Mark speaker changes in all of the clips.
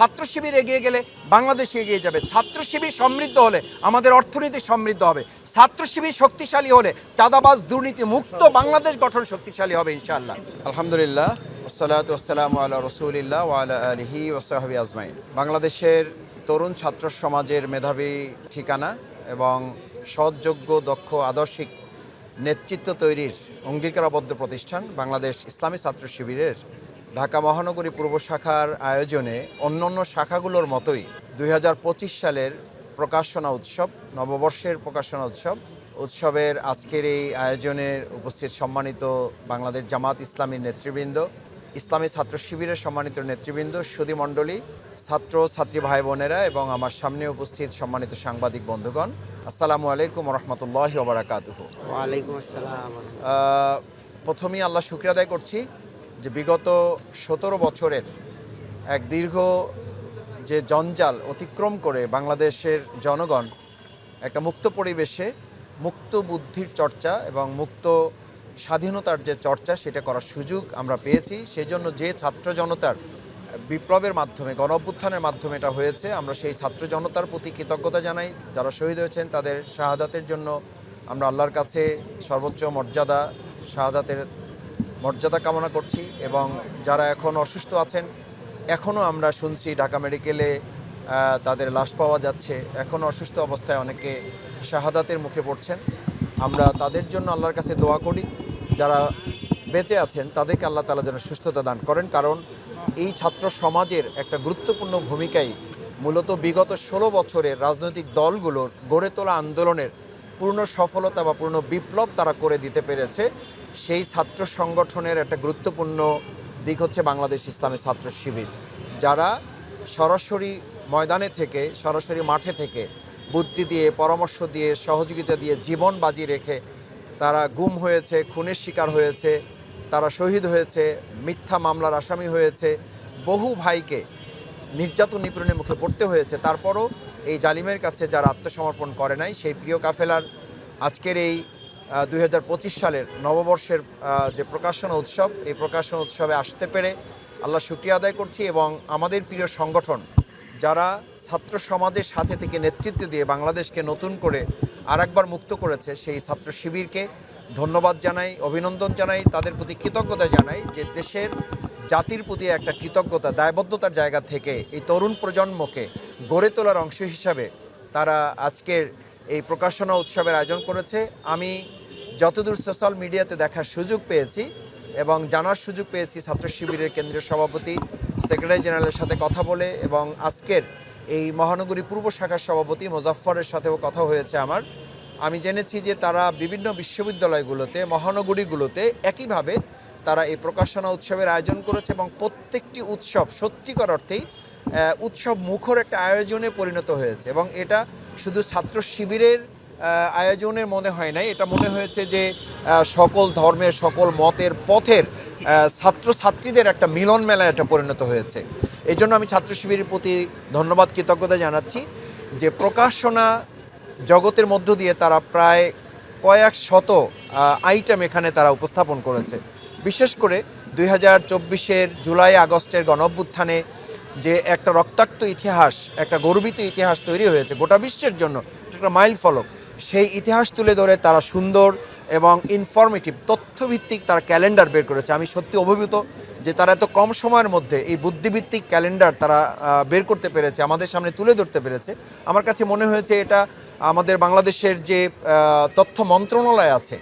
Speaker 1: ছাত্র শিবির এগিয়ে গেলে বাংলাদেশ এগিয়ে যাবে। ছাত্র শিবির সমৃদ্ধ হলে আমাদের অর্থনীতি সমৃদ্ধ হবে। ছাত্র শিবির শক্তিশালী হলে চাঁদাবাজ দুর্নীতি মুক্ত বাংলাদেশ গঠন শক্তিশালী হবে ইনশাআল্লাহ। আলহামদুলিল্লাহ ওসালাতু আসসালামু আলা রসুলিল্লাহ আলিহি ওসাহাবি আজমাইন। বাংলাদেশের তরুণ ছাত্র সমাজের মেধাবী ঠিকানা এবং সৎযোগ্য, দক্ষ, আদর্শিক নেতৃত্ব তৈরির অঙ্গীকারাবদ্ধ প্রতিষ্ঠান বাংলাদেশ ইসলামী ছাত্র শিবিরের ঢাকা মহানগরী পূর্ব শাখার আয়োজনে অন্যান্য শাখাগুলোর মতোই দুই হাজার পঁচিশ সালের প্রকাশনা উৎসব নববর্ষের প্রকাশনা উৎসব। উৎসবের আজকের এই আয়োজনের উপস্থিত সম্মানিত বাংলাদেশ জামাত ইসলামীর নেতৃবৃন্দ ইসলামী ছাত্র শিবিরের সম্মানিত নেতৃবৃন্দ সুদী মণ্ডলী ছাত্র ছাত্রী ভাই বোনেরা এবং আমার সামনে উপস্থিত সম্মানিত সাংবাদিক বন্ধুগণ। আসসালামু আলাইকুম রহমতুল্লাহ ওবরাকাতুহ। প্রথমেই আল্লাহ শুক্রিয়া আদায় করছি। যে বিগত সতেরো বছরের এক দীর্ঘ যে জঞ্জাল অতিক্রম করে বাংলাদেশের জনগণ একটা মুক্ত পরিবেশে মুক্ত বুদ্ধির চর্চা এবং মুক্ত স্বাধীনতার যে চর্চা, সেটা করার সুযোগ আমরা পেয়েছি। সেই জন্য যে ছাত্র জনতার বিপ্লবের মাধ্যমে, গণ অভ্যুত্থানের মাধ্যমে এটা হয়েছে, আমরা সেই ছাত্র জনতার প্রতি কৃতজ্ঞতা জানাই। যারা শহীদ হয়েছেন, তাদের শাহাদাতের জন্য আমরা আল্লাহর কাছে সর্বোচ্চ মর্যাদা, শাহাদাতের মর্যাদা কামনা করছি এবং যারা এখন অসুস্থ আছেন, এখনও আমরা শুনছি ঢাকা মেডিকেলে তাদের লাশ পাওয়া যাচ্ছে। এখনও অসুস্থ অবস্থায় অনেকে শাহাদাতের মুখে পড়ছেন। আমরা তাদের জন্য আল্লাহর কাছে দোয়া করি। যারা বেঁচে আছেন, তাদেরকে আল্লাহ তালা যেন সুস্থতা দান করেন। কারণ এই ছাত্র সমাজের একটা গুরুত্বপূর্ণ ভূমিকাই মূলত বিগত ষোলো বছরের রাজনৈতিক দলগুলোর গড়ে তোলা আন্দোলনের পূর্ণ সফলতা বা পূর্ণ বিপ্লব তারা করে দিতে পেরেছে। সেই ছাত্র সংগঠনের একটা গুরুত্বপূর্ণ দিক হচ্ছে বাংলাদেশ ইসলামী ছাত্র শিবির, যারা সরাসরি ময়দানে থেকে, সরাসরি মাঠে থেকে বুদ্ধি দিয়ে, পরামর্শ দিয়ে, সহযোগিতা দিয়ে জীবন বাজি রেখে তারা গুম হয়েছে, খুনের শিকার হয়েছে, তারা শহীদ হয়েছে, মিথ্যা মামলার আসামি হয়েছে, বহু ভাইকে নির্যাতন নিপীড়নের মুখে পড়তে হয়েছে। তারপরও এই জালিমের কাছে যারা আত্মসমর্পণ করে নাই, সেই প্রিয় কাফেলার আজকের এই দুই হাজার পঁচিশ সালের নববর্ষের যে প্রকাশনা উৎসব, এই প্রকাশনা উৎসবে আসতে পেরে আল্লাহ শুক্রিয়া আদায় করছি এবং আমাদের প্রিয় সংগঠন, যারা ছাত্র সমাজের সাথে থেকে নেতৃত্ব দিয়ে বাংলাদেশকে নতুন করে আরেকবার মুক্ত করেছে, সেই ছাত্র শিবিরকে ধন্যবাদ জানাই, অভিনন্দন জানাই, তাদের প্রতি কৃতজ্ঞতা জানাই যে দেশের জাতির প্রতি একটা কৃতজ্ঞতা, দায়বদ্ধতার জায়গা থেকে এই তরুণ প্রজন্মকে গড়ে তোলার অংশ হিসাবে তারা আজকের এই প্রকাশনা উৎসবের আয়োজন করেছে। আমি যতদূর সোশ্যাল মিডিয়াতে দেখার সুযোগ পেয়েছি এবং জানার সুযোগ পেয়েছি ছাত্র শিবিরের কেন্দ্রীয় সভাপতি, সেক্রেটারি জেনারেলের সাথে কথা বলে এবং আজকের এই মহানগরী পূর্ব শাখার সভাপতি মোজাফফরের সাথেও কথা হয়েছে আমার। আমি জেনেছি যে তারা বিভিন্ন বিশ্ববিদ্যালয়গুলোতে, মহানগরীগুলোতে একইভাবে তারা এই প্রকাশনা উৎসবের আয়োজন করেছে এবং প্রত্যেকটি উৎসব সত্যিকার অর্থেই উৎসব মুখর একটা আয়োজনে পরিণত হয়েছে এবং এটা শুধু ছাত্র শিবিরের আয়োজনের মনে হয় নাই। এটা মনে হয়েছে যে সকল ধর্মের সকল মতের পথের আহ, ছাত্রছাত্রীদের একটা মিলন মেলায় এটা পরিণত হয়েছে। এই জন্য আমি ছাত্র শিবিরের প্রতি ধন্যবাদ কৃতজ্ঞতা জানাচ্ছি যে প্রকাশনা জগতের মধ্য দিয়ে তারা প্রায় কয়েক শত আইটেম এখানে তারা উপস্থাপন করেছে। বিশেষ করে দুই হাজার চব্বিশের জুলাই আগস্টের গণঅভ্যুত্থানে যে একটা রক্তাক্ত ইতিহাস একটা গর্বিত ইতিহাস তৈরি হয়েছে গোটা বিশ্বের জন্য একটা মাইল ফলক সেই ইতিহাস তুলে ধরে তারা সুন্দর এবং ইনফরমেটিভ তথ্যভিত্তিক তারা ক্যালেন্ডার বের করেছে। আমি সত্যি অভিভূত যে তারা এত কম সময়ের মধ্যে এই বুদ্ধিভিত্তিক ক্যালেন্ডার তারা বের করতে পেরেছে, আমাদের সামনে তুলে ধরতে পেরেছে। আমার কাছে মনে হয়েছে এটা আমাদের বাংলাদেশের যে তথ্য মন্ত্রণালয় আছে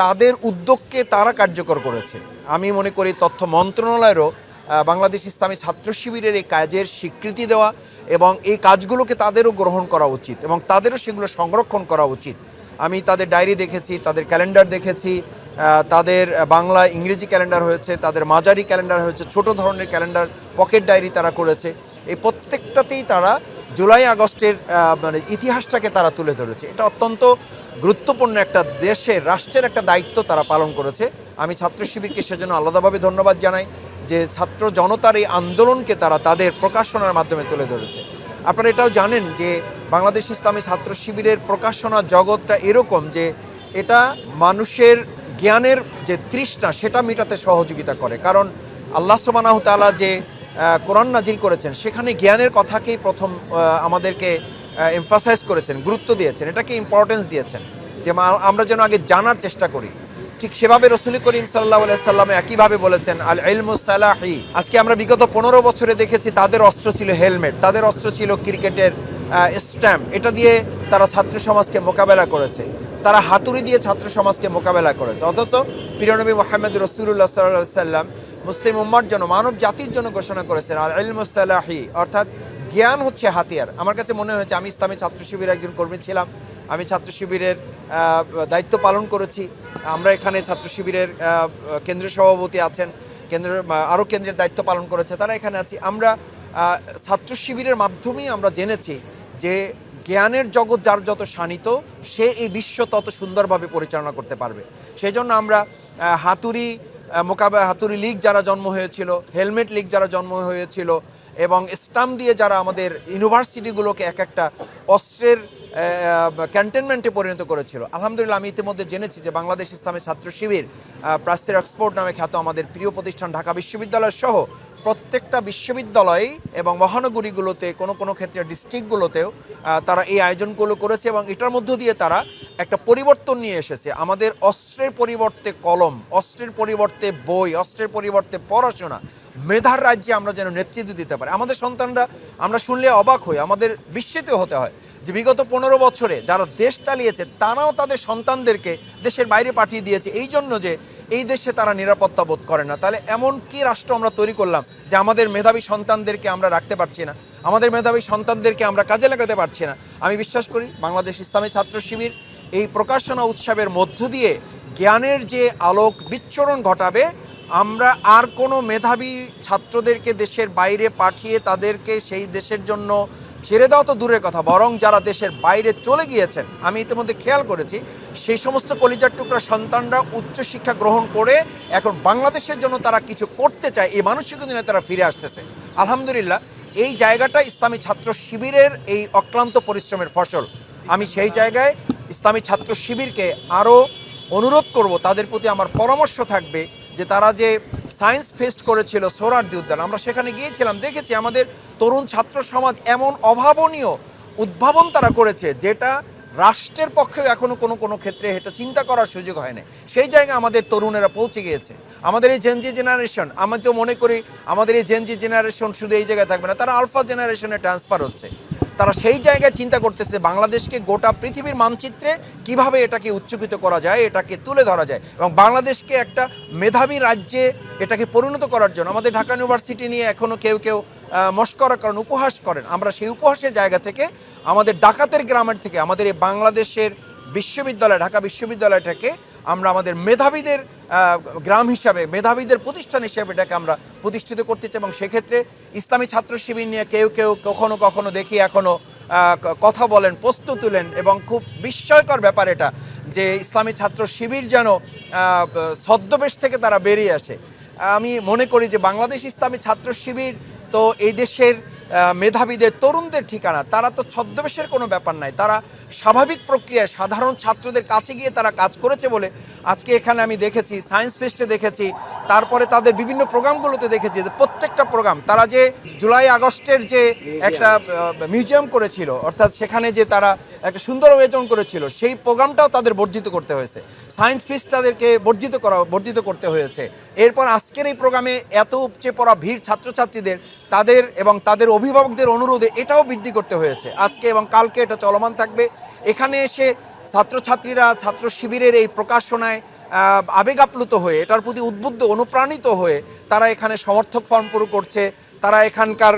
Speaker 1: তাদের উদ্যোগকে তারা কার্যকর করেছে। আমি মনে করি তথ্য মন্ত্রণালয়েরও বাংলাদেশ ইসলামী ছাত্র শিবিরের এই কাজের স্বীকৃতি দেওয়া এবং এই কাজগুলোকে তাদেরও গ্রহণ করা উচিত এবং তাদেরও সেগুলো সংরক্ষণ করা উচিত। আমি তাদের ডায়েরি দেখেছি, তাদের ক্যালেন্ডার দেখেছি তাদের বাংলা ইংরেজি ক্যালেন্ডার হয়েছে, তাদের মাঝারি ক্যালেন্ডার হয়েছে, ছোট ধরনের ক্যালেন্ডার পকেট ডায়েরি তারা করেছে। এই প্রত্যেকটাতেই তারা জুলাই আগস্টের মানে ইতিহাসটাকে তারা তুলে ধরেছে। এটা অত্যন্ত গুরুত্বপূর্ণ একটা দেশের, রাষ্ট্রের একটা দায়িত্ব তারা পালন করেছে। আমি ছাত্র শিবিরকে সেজন্য আলাদাভাবে ধন্যবাদ জানাই। যে ছাত্র জনতার এই আন্দোলনকে তারা তাদের প্রকাশনার মাধ্যমে তুলে ধরেছে। আপনারা এটাও জানেন যে বাংলাদেশ ইসলামী ছাত্র শিবিরের প্রকাশনা জগৎটা এরকম যে এটা মানুষের জ্ঞানের যে তৃষ্ণা, সেটা মেটাতে সহযোগিতা করে। কারণ আল্লাহ সুবহানাহু তাআলা যে কোরআন নাজিল করেছেন, সেখানে জ্ঞানের কথাকেই প্রথম আমাদেরকে এমফাসাইজ করেছেন, গুরুত্ব দিয়েছেন। এটাকে ইম্পর্টেন্স দিয়েছেন যে আমরা যেন আগে জানার চেষ্টা করি। ঠিক সেভাবে রসুল করিম সাল্লাহ সাল্লাম একইভাবে বলেছেন, আল ইলমুসালাহি আজকে আমরা বিগত পনেরো বছরে দেখেছি তাদের অস্ত্র ছিল হেলমেট, তাদের অস্ত্র ছিল ক্রিকেটের স্ট্যাম্প। এটা দিয়ে তারা ছাত্র সমাজকে মোকাবেলা করেছে। তারা হাতুড়ি দিয়ে ছাত্র সমাজকে মোকাবেলা করেছে। অথচ প্রিয়নবী মোহাম্মদ রসুল্লাহ সাল্লাহ সাল্লাম মুসলিম উম্মার জন্য, মানব জাতির জন্য ঘোষণা করেছেন, আল ইলমুসালাহি অর্থাৎ জ্ঞান হচ্ছে হাতিয়ার। আমার কাছে মনে হয়েছে, আমি ইসলামী ছাত্র শিবিরের একজন কর্মী ছিলাম। আমি ছাত্র শিবিরের দায়িত্ব পালন করেছি। আমরা এখানে ছাত্র শিবিরের কেন্দ্রীয় সভাপতি আছেন, কেন্দ্র আরও কেন্দ্রের দায়িত্ব পালন করেছে, তারা এখানে আছি। আমরা ছাত্র শিবিরের মাধ্যমেই আমরা জেনেছি যে জ্ঞানের জগৎ যার যত শানিত, সে এই বিশ্ব তত সুন্দরভাবে পরিচালনা করতে পারবে। সেই জন্য আমরা হাতুড়ি মোকাবে, হাতুড়ি লীগ যারা জন্ম হয়েছিল, হেলমেট লীগ যারা জন্ম হয়েছিল, এবং স্টাম্প দিয়ে যারা আমাদের ইউনিভার্সিটিগুলোকে এক একটা অস্ত্রের ক্যান্টনমেন্টে পরিণত করেছিল। আলহামদুলিল্লাহ, আমি ইতিমধ্যে জেনেছি যে বাংলাদেশ ইসলামের ছাত্র শিবির প্রাস্তের এক্সপোর্ট নামে খ্যাত আমাদের প্রিয় প্রতিষ্ঠান ঢাকা বিশ্ববিদ্যালয় সহ প্রত্যেকটা বিশ্ববিদ্যালয় এবং মহানগরীগুলোতে, কোনো কোনো ক্ষেত্রে ডিস্ট্রিক্টগুলোতেও তারা এই আয়োজনগুলো করেছে এবং এটার মধ্য দিয়ে তারা একটা পরিবর্তন নিয়ে এসেছে। আমাদের অস্ত্রের পরিবর্তে কলম, অস্ত্রের পরিবর্তে বই, অস্ত্রের পরিবর্তে পড়াশোনা, মেধার রাজ্যে আমরা যেন নেতৃত্ব দিতে পারি। আমাদের সন্তানরা, আমরা শুনলে অবাক হই, আমাদের বিস্মিত হতে হয়। যে বিগত পনেরো বছরে যারা দেশ চালিয়েছে, তারাও তাদের সন্তানদেরকে দেশের বাইরে পাঠিয়ে দিয়েছে। এই জন্য যে এই দেশে তারা নিরাপত্তা বোধ করে না। তাহলে এমন কি রাষ্ট্র আমরা তৈরি করলাম যে আমাদের মেধাবী সন্তানদেরকে আমরা রাখতে পারছি না? আমাদের মেধাবী সন্তানদেরকে আমরা কাজে লাগাতে পারছি না। আমি বিশ্বাস করি বাংলাদেশ ইসলামী ছাত্র শিবির এই প্রকাশনা উৎসবের মধ্য দিয়ে জ্ঞানের যে আলোক বিচ্ছরণ ঘটাবে, আমরা আর কোনো মেধাবী ছাত্রদেরকে দেশের বাইরে পাঠিয়ে তাদেরকে সেই দেশের জন্য ছেড়ে দেওয়া তো দূরের কথা, বরং যারা দেশের বাইরে চলে গিয়েছেন, আমি ইতিমধ্যে খেয়াল করেছি, সেই সমস্ত কলিজার টুকরা সন্তানরা উচ্চশিক্ষা গ্রহণ করে এখন বাংলাদেশের জন্য তারা কিছু করতে চায়, এই মানসিক দিনে তারা ফিরে আসতেছে। আলহামদুলিল্লাহ, এই জায়গাটা ইসলামী ছাত্র শিবিরের এই অক্লান্ত পরিশ্রমের ফসল। আমি সেই জায়গায় ইসলামী ছাত্র শিবিরকে আরও অনুরোধ করব, তাদের প্রতি আমার পরামর্শ থাকবে যে তারা যে সায়েন্স ফেস্ট করেছিল সোরারদি উদ্যান। আমরা সেখানে গিয়েছিলাম, দেখেছি আমাদের তরুণ ছাত্র সমাজ এমন অভাবনীয় উদ্ভাবন তারা করেছে, যেটা রাষ্ট্রের পক্ষেও এখনও কোনো কোনো ক্ষেত্রে এটা চিন্তা করার সুযোগ হয় না সেই জায়গায় আমাদের তরুণেরা পৌঁছে গিয়েছে। আমাদের এই জেনজি জেনারেশন আমি তো মনে করি আমাদের এই জেনজি জেনারেশন শুধু এই জায়গায় থাকবে না, তারা আলফা জেনারেশনে ট্রান্সফার হচ্ছে। তারা সেই জায়গায় চিন্তা করতেছে বাংলাদেশকে গোটা পৃথিবীর মানচিত্রে কীভাবে এটাকে উচ্চকিত করা যায়, এটাকে তুলে ধরা যায় এবং বাংলাদেশকে একটা মেধাবী রাজ্যে এটাকে পরিণত করার জন্য আমাদের ঢাকা ইউনিভার্সিটি নিয়ে এখনও কেউ কেউ মস্করা করেন উপহাস করেন। আমরা সেই উপহাসের জায়গা থেকে আমাদের ডাকাতের গ্রামের থেকে আমাদের এই বাংলাদেশের বিশ্ববিদ্যালয়, ঢাকা বিশ্ববিদ্যালয়টাকে আমরা আমাদের মেধাবীদের গ্রাম হিসাবে, মেধাবীদের প্রতিষ্ঠান হিসাবে এটাকে আমরা প্রতিষ্ঠিত করতে চাই এবং সেক্ষেত্রে ইসলামী ছাত্র শিবির নিয়ে কেউ কেউ কখনো কখনো দেখি এখনও কথা বলেন প্রস্তুত তুলেন এবং খুব বিস্ময়কর ব্যাপার এটা যে ইসলামী ছাত্র শিবির যেন ছদ্মবেশ থেকে তারা বেরিয়ে আসে। আমি মনে করি যে বাংলাদেশ ইসলামী ছাত্র শিবির তো এই দেশের মেধাবীদের, তরুণদের ঠিকানা, তারা তো ছদ্মবেশের কোনো ব্যাপার নাই। তারা স্বাভাবিক প্রক্রিয়ায় সাধারণ ছাত্রদের কাছে গিয়ে তারা কাজ করেছে বলে আজকে এখানে আমি দেখেছি, সায়েন্স ফেস্টে দেখেছি, তারপরে তাদের বিভিন্ন প্রোগ্রামগুলোতে দেখেছি, যে প্রত্যেকটা প্রোগ্রাম, তারা যে জুলাই আগস্টের যে একটা মিউজিয়াম করেছিল, অর্থাৎ সেখানে যে তারা একটা সুন্দর আয়োজন করেছিল। সেই প্রোগ্রামটাও তাদের বর্ধিত করতে হয়েছে। সায়েন্স ফিস্ট তাদেরকে বর্ধিত করা বর্ধিত করতে হয়েছে। এরপর আজকের এই প্রোগ্রামে এত উপচে পড়া ভিড় ছাত্রছাত্রীদের, তাদের এবং তাদের অভিভাবকদের অনুরোধে এটাও বৃদ্ধি করতে হয়েছে। আজকে এবং কালকে এটা চলমান থাকবে। এখানে এসে ছাত্রছাত্রীরা, ছাত্র শিবিরের এই প্রকাশনায় আবেগ আপ্লুত হয়ে, এটার প্রতি উদ্বুদ্ধ, অনুপ্রাণিত হয়ে তারা এখানে সমর্থক ফর্ম পুরো করছে। তারা এখানকার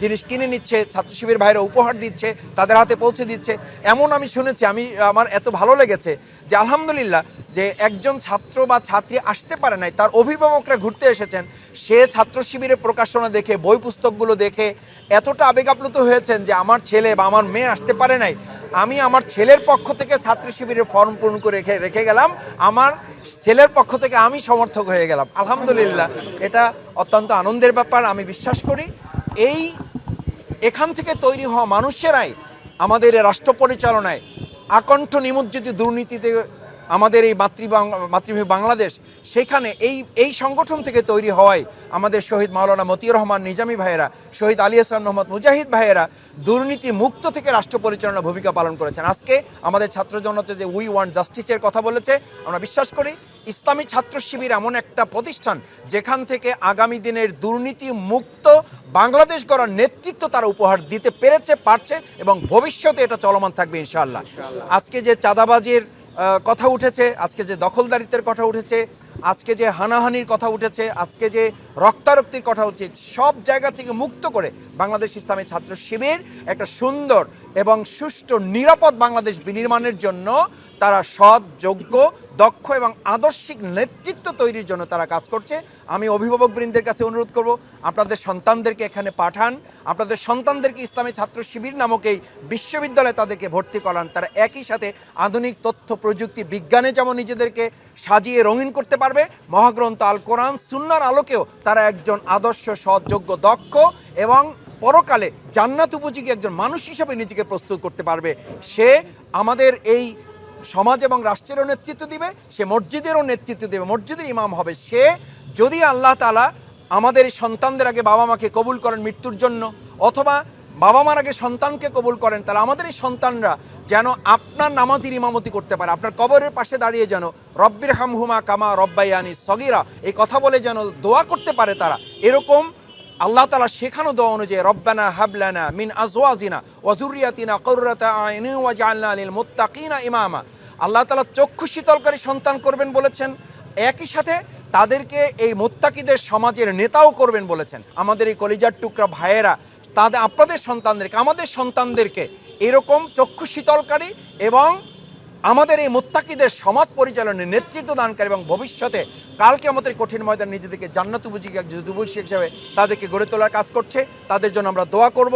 Speaker 1: জিনিস কিনে নিচ্ছে, ছাত্র শিবির ভাইরা উপহার দিচ্ছে, তাদের হাতে পৌঁছে দিচ্ছে। এমন আমি শুনেছি, আমি, আমার এত ভালো লেগেছে যে আলহামদুলিল্লাহ যে একজন ছাত্র বা ছাত্রী আসতে পারে নাই, তার অভিভাবকরা ঘুরতে এসেছেন, সে ছাত্র শিবিরের প্রকাশনা দেখে, বই পুস্তকগুলো দেখে এতটা আবেগ আপ্লুত হয়েছেন যে আমার ছেলে বা আমার মেয়ে আসতে পারে নাই। আমি আমার ছেলের পক্ষ থেকে ছাত্রী শিবিরের ফর্ম পূরণ করে রেখে রেখে গেলাম। আমার ছেলের পক্ষ থেকে আমি সমর্থক হয়ে গেলাম। আলহামদুলিল্লাহ, এটা অত্যন্ত আনন্দের ব্যাপার, আমি বিশ্বাস করি। এই এখান থেকে তৈরি হওয়া মানুষেরাই আমাদের রাষ্ট্র পরিচালনায় আকণ্ঠ নিমজ্জিত দুর্নীতিতে আমাদের এই মাতৃ মাতৃভূমি বাংলাদেশ, সেখানে এই এই সংগঠন থেকে তৈরি হওয়ায় আমাদের শহীদ মাওলানা মতিউর রহমান নিজামী ভাইয়েরা, শহীদ আলী হাসান মোহাম্মদ মুজাহিদ ভাইয়েরা দুর্নীতি মুক্ত থেকে রাষ্ট্র পরিচালনার ভূমিকা পালন করেছেন। আজকে আমাদের ছাত্র জনতা যে উই ওয়ান্ট জাস্টিসের কথা বলেছে, আমরা বিশ্বাস করি ইসলামী ছাত্র শিবির এমন একটা প্রতিষ্ঠান যেখান থেকে আগামী দিনের দুর্নীতি মুক্ত বাংলাদেশ গড়ার নেতৃত্ব তারা উপহার দিতে পেরেছে, পারছে এবং ভবিষ্যতে এটা চলমান থাকবে ইনশাআল্লাহ। আজকে যে চাঁদাবাজির কথা উঠেছে আজকে যে দখলদারিত্বের কথা উঠেছে আজকে যে হানাহানির কথা উঠেছে আজকে যে রক্তারক্তির কথা উঠছে সব জায়গা থেকে মুক্ত করে বাংলাদেশ ইসলামী ছাত্র শিবির একটা সুন্দর এবং সুষ্ঠু, নিরাপদ বাংলাদেশ বিনির্মাণের জন্য তারা সৎ, যোগ্য, দক্ষ এবং আদর্শিক নেতৃত্ব তৈরির জন্য তারা কাজ করছে। আমি অভিভাবকবৃন্দের কাছে অনুরোধ করব, আপনাদের সন্তানদেরকে এখানে পাঠান। আপনাদের সন্তানদেরকে ইসলামী ছাত্র শিবির নামক এই বিশ্ববিদ্যালয়ে তাদেরকে ভর্তি করান। তারা একই সাথে আধুনিক তথ্য, প্রযুক্তি, বিজ্ঞানে যেমন নিজেদেরকে সাজিয়ে রঙিন করতে পারবে, মহাগ্রন্থ আল কোরআন, সুন্নার আলোকেও তারা একজন আদর্শ, সৎযোগ্য, দক্ষ এবং পরকালে জান্নাত উপযোগী একজন মানুষ হিসাবে নিজেকে প্রস্তুত করতে পারবে। সে আমাদের এই সমাজ এবং রাষ্ট্রেরও নেতৃত্ব দিবে, সে মসজিদেরও নেতৃত্ব দেবে, মসজিদের ইমাম হবে। সে যদি আল্লাহ তালা আমাদের সন্তানদের আগে বাবা মাকে কবুল করেন মৃত্যুর জন্য, অথবা বাবা মার আগে সন্তানকে কবুল করেন, তাহলে আমাদের এই সন্তানরা যেন আপনার নামাজির ইমামতি করতে পারে, আপনার কবরের পাশে দাঁড়িয়ে যেন রব্বির হামহুমা কামা রব্বাইয়ানি সগিরা এই কথা বলে যেন দোয়া করতে পারে তারা। এরকম আল্লাহ তালা শেখানো দোয়া অনুযায়ী রব্বানা হাবলানা মিন আজওয়াজিনা ওয়াজুরিয়াতিনা কর্রাতা আইনি ওয়াজআলনা লিল মুত্তাকিনা ইমামা। আল্লাহ তালা চক্ষু শীতলকারী সন্তান করবেন বলেছেন, একই সাথে তাদেরকে এই মোত্তাকিদের সমাজের নেতাও করবেন বলেছেন। আমাদের এই কলিজার টুকরা ভাইয়েরা তাদের, আপনাদের সন্তানদেরকে, আমাদের সন্তানদেরকে এরকম চক্ষু শীতলকারী এবং আমাদের এই মোত্তাকিদের সমাজ পরিচালনে নেতৃত্ব দানকারী এবং ভবিষ্যতে কালকে আমাদের কঠিন ময়দান নিজেদেরকে জান্নাত যুবশী হিসেবে তাদেরকে গড়ে তোলার কাজ করছে। তাদের জন্য আমরা দোয়া করব।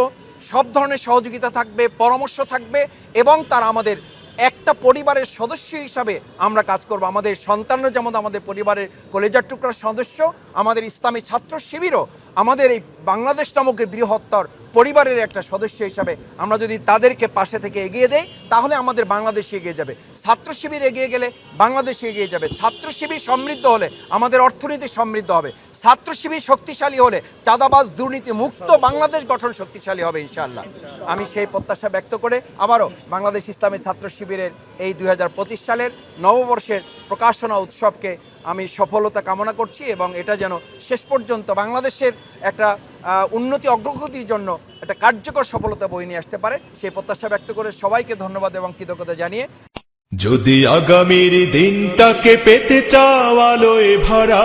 Speaker 1: সব ধরনের সহযোগিতা থাকবে, পরামর্শ থাকবে এবং তারা আমাদের একটা পরিবারের সদস্য হিসাবে আমরা কাজ করব। আমাদের সন্তানরা যেমন আমাদের পরিবারের কলেজার টুকরার সদস্য, আমাদের ইসলামী ছাত্র শিবিরও আমাদের এই বাংলাদেশ নামক বৃহত্তর পরিবারের একটা সদস্য হিসাবে আমরা যদি তাদেরকে পাশে থেকে এগিয়ে দেই, তাহলে আমাদের বাংলাদেশ এগিয়ে যাবে। ছাত্র শিবির এগিয়ে গেলে বাংলাদেশ এগিয়ে যাবে। ছাত্র শিবির সমৃদ্ধ হলে আমাদের অর্থনীতি সমৃদ্ধ হবে। ছাত্র শিবির শক্তিশালী হলে চাঁদাবাজ দুর্নীতি মুক্ত বাংলাদেশ গঠন শক্তিশালী হবে ইনশাআল্লাহ। আমি সেই প্রত্যাশা ব্যক্ত করে আবারও বাংলাদেশ ইসলামী ছাত্র শিবিরের এই দু হাজার পঁচিশ সালের নববর্ষের প্রকাশনা উৎসবকে আমি সফলতা কামনা করছি এবং এটা যেন শেষ পর্যন্ত বাংলাদেশের একটা উন্নতি অগ্রগতির জন্য একটা কার্যকর সফলতা বই নিয়ে আসতে পারে। সেই প্রত্যাশা ব্যক্ত করে সবাইকে ধন্যবাদ এবং কৃতজ্ঞতা জানিয়ে
Speaker 2: যদি আগামীর দিনটাকে পেতে চাও আলোয় ভরা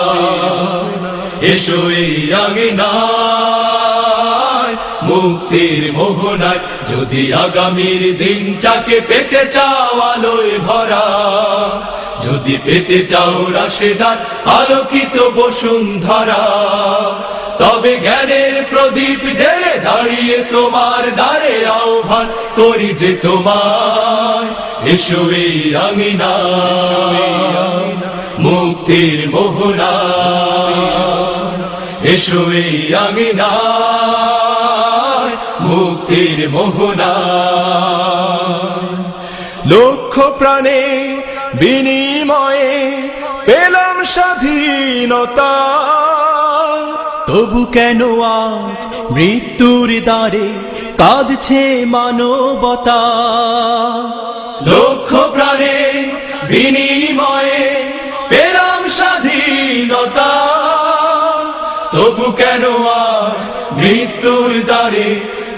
Speaker 2: এসো এই আঙিনা মুক্তির মোহনায়। যদি আগামীর দিনটাকে পেতে চাও আলোয় ভরা, যদি পেতে চাও রাশেদার আলোকিত বসুন্ধরা, তবে জ্ঞানের প্রদীপ জেলে দাঁড়িয়ে তোমার দ্বারে আহ্বান করি যে তোমার এসো এই আঙিনা মুক্তির মোহনা এসো এই আঙিনা মুক্তির মোহনা। লক্ষ প্রাণে বিনিময়ে পেলাম স্বাধীনতা।
Speaker 3: তবু কেন আজ মৃত্যুর দ্বারে কাঁদছে মানবতা?
Speaker 2: লক্ষ প্রাণে বিনিময়ে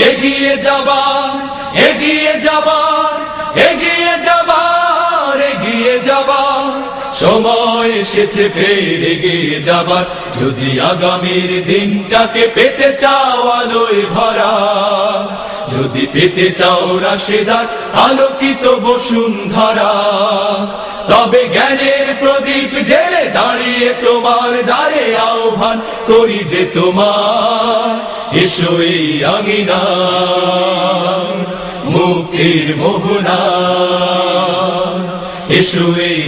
Speaker 2: এগিয়ে যাবা এগিয়ে যাবার, এগিয়ে যাবা এগিয়ে যাবা সময় এসেছে ফের এগিয়ে যাবার। যদি আগামীর দিনটাকে পেতে চাও আলোয় ভরা, যদি পেতে চাও রাশেদার আলোকিত বসুন্ধরা তবে জ্ঞানের প্রদীপ জেলে দাঁড়িয়ে তোমার দ্বারে আহ্বান করি যে তোমার এসো এই মুক্তির মোহনা এসো এই